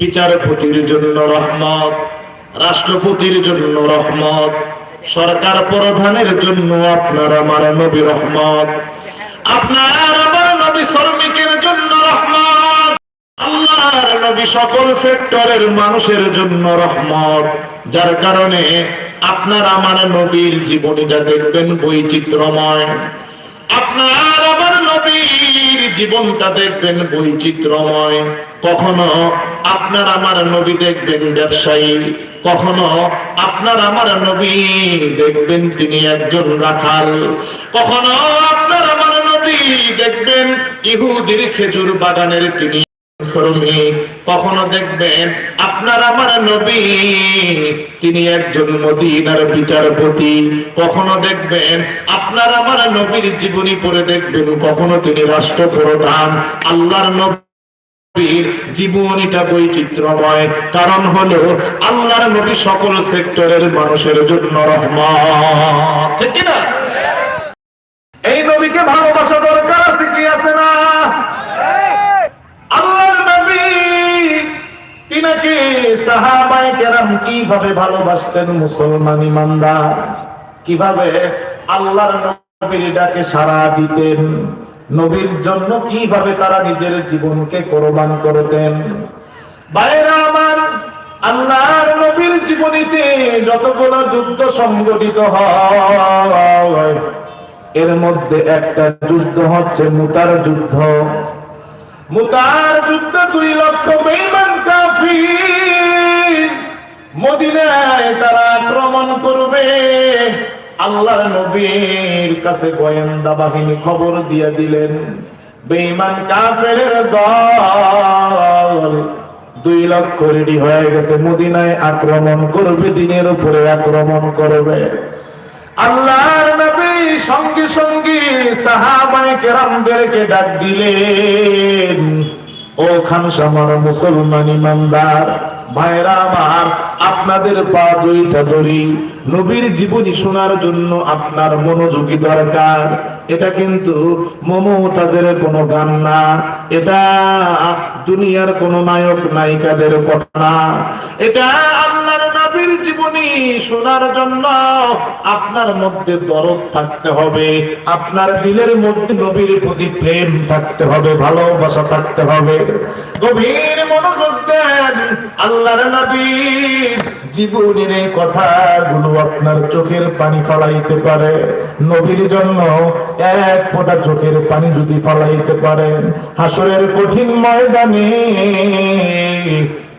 বিচারপতির জন্য রহমত, রাষ্ট্রপতির জন্য রহমত, সরকার প্রধানের জন্য আপনার আমার নবী রহমত, আপনার আমার নবী শ্রমিকের জন্য রহমত, আল্লাহর নবী সকল সেক্টরের মানুষের জন্য রহমত, যার কারণে আপনার আমার নবীর জীবনীটা দেখবেন বৈচিত্র্যময়। আপনার আমার নবীর জীবনটা দেখবেন বৈচিত্র্যময়। কখনো আপনার আমার নবী দেখবেন ব্যবসায়ী, কখনো আপনার আমার নবী দেখবেন তিনি একজন রাখাল, কখনো আপনার আমার নবী দেখবেন ইহুদির খেজুর বাগানের তিনি জীবনীটা বৈচিত্র্যময় কারণ হলো আল্লাহর নবী সকল সেক্টরের মানুষের জন্য রহমত। ঠিক না এই নবীকে ভালোবাসা দরকার আছে কি আছে না আল্লাহর নবী তিনাকে সাহাবায়ে কেরাম কীভাবে ভালোবাসতেন মুসলমান ইমানদার? কীভাবে আল্লাহর নবীর ডাকে সাড়া দিতেন? নবীর জন্য কীভাবে তারা নিজের জীবনকে কোরবান করতেন? বাইরা আমার, আল্লাহর নবীর জীবনীতে যতগুলো যুদ্ধ সংগঠিত হয়, এর মধ্যে একটা যুদ্ধ হচ্ছে মুতার যুদ্ধ। মুতার যুদ্ধ দুই লক্ষ বেইমান কাফির। মদিনায় তারা আক্রমণ করবে। আল্লাহর নবীর কাছে গোয়েন্দা বাহিনী খবর দিয়ে দিলেন বেইমান কাফের দল দুই লক্ষ রেডি হয়ে গেছে, মদিনায় আক্রমণ করবে, দিনের উপরে আক্রমণ করবে। আল্লাহর নবী সঙ্গে সঙ্গে সাহাবায়ে কেরামদেরকে ডাক দিলেন, ও খান খানসামার মুসলমান ইমানদার, ভাইরা আমার আপনাদের পা দুইটা ধরি। নবীর জীবনী শোনার জন্য আপনার মনোযোগী দরকার। এটা কিন্তু মমতাজের কোনো গান না। এটা দুনিয়ার কোনো নায়ক নায়িকাদের কথা না। এটা আল্লাহর নবীর জীবনী শোনার জন্য আপনার মধ্যে দরদ থাকতে হবে, আপনার দিলের মধ্যে নবীর প্রতি প্রেম থাকতে হবে, ভালোবাসা থাকতে হবে। গভীর মনোযোগ দেন আল্লাহর নবীর জীবনের এই কথাগুলো আপনার চোখের পানি ফলাইতে পারে। নবীর জন্য এক ফোঁটা চোখের পানি যদি ফলাইতে পারেন, হাসরের কঠিন ময়দানে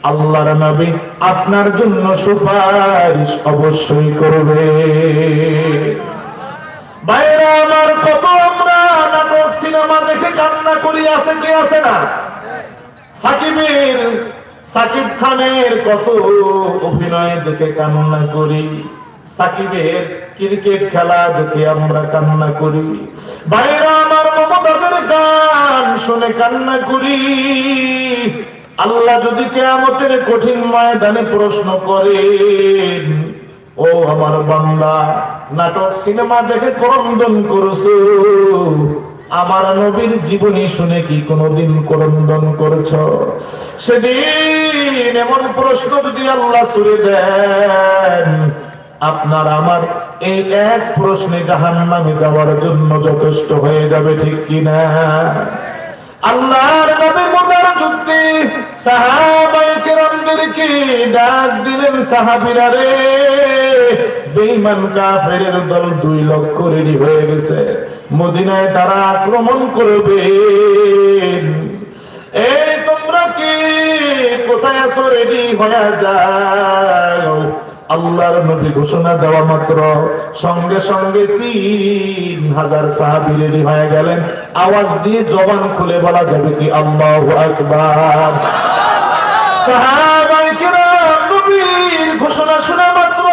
আল্লাহর নবী আপনার জন্য সুপারিশ অবশ্যই করবে। বাইরে আমার কত আমরা নাটক, সিনেমা দেখে কান্না করি, আছে কি আছে না? সাকিবের, সাকিব খানের কত অভিনয় দেখে কান্না করি। সাকিবের ক্রিকেট খেলা দেখে আমরা কান্না করি। বাইরে আমার মমতাজের গান শুনে কান্না করি। আল্লাহ যদি কেয়ামতের কঠিন ময়দানে প্রশ্ন করেন ও আমার বান্দা, নাটক, সিনেমা দেখে ক্রন্দন করছ। আমার নবীর জীবনী শুনে কি কোনোদিন ক্রন্দন করছ? সেদিন এমন প্রশ্ন যদি আল্লাহ সুরে দেন, আপনার আমার এই এক প্রশ্নে জাহান নামে যাওয়ার জন্য যথেষ্ট হয়ে যাবে, ঠিক কিনা? আল্লাহর নামে মোদার যুদ্ধে সাহাবায়ে কেরামদেরকে ডাক দিলেন সাহাবীরা রে? বেঈমান কাফেরের দল দুই লক্ষ রেডি হয়ে গেছে। মদিনায় তারা আক্রমণ করবে। এই তোমরা কি কোথায় আছো রেডি হয়ে যাও? আল্লাহর নবী ঘোষণা দেওয়া মাত্র। সঙ্গে সঙ্গে তিন হাজার সাহাবি রেডি হয়ে গেলেন। আওয়াজ দিয়ে জবান খুলে বলা যাবে কি আল্লাহ আকবার। কেরাম নবীর ঘোষণা শোনা মাত্র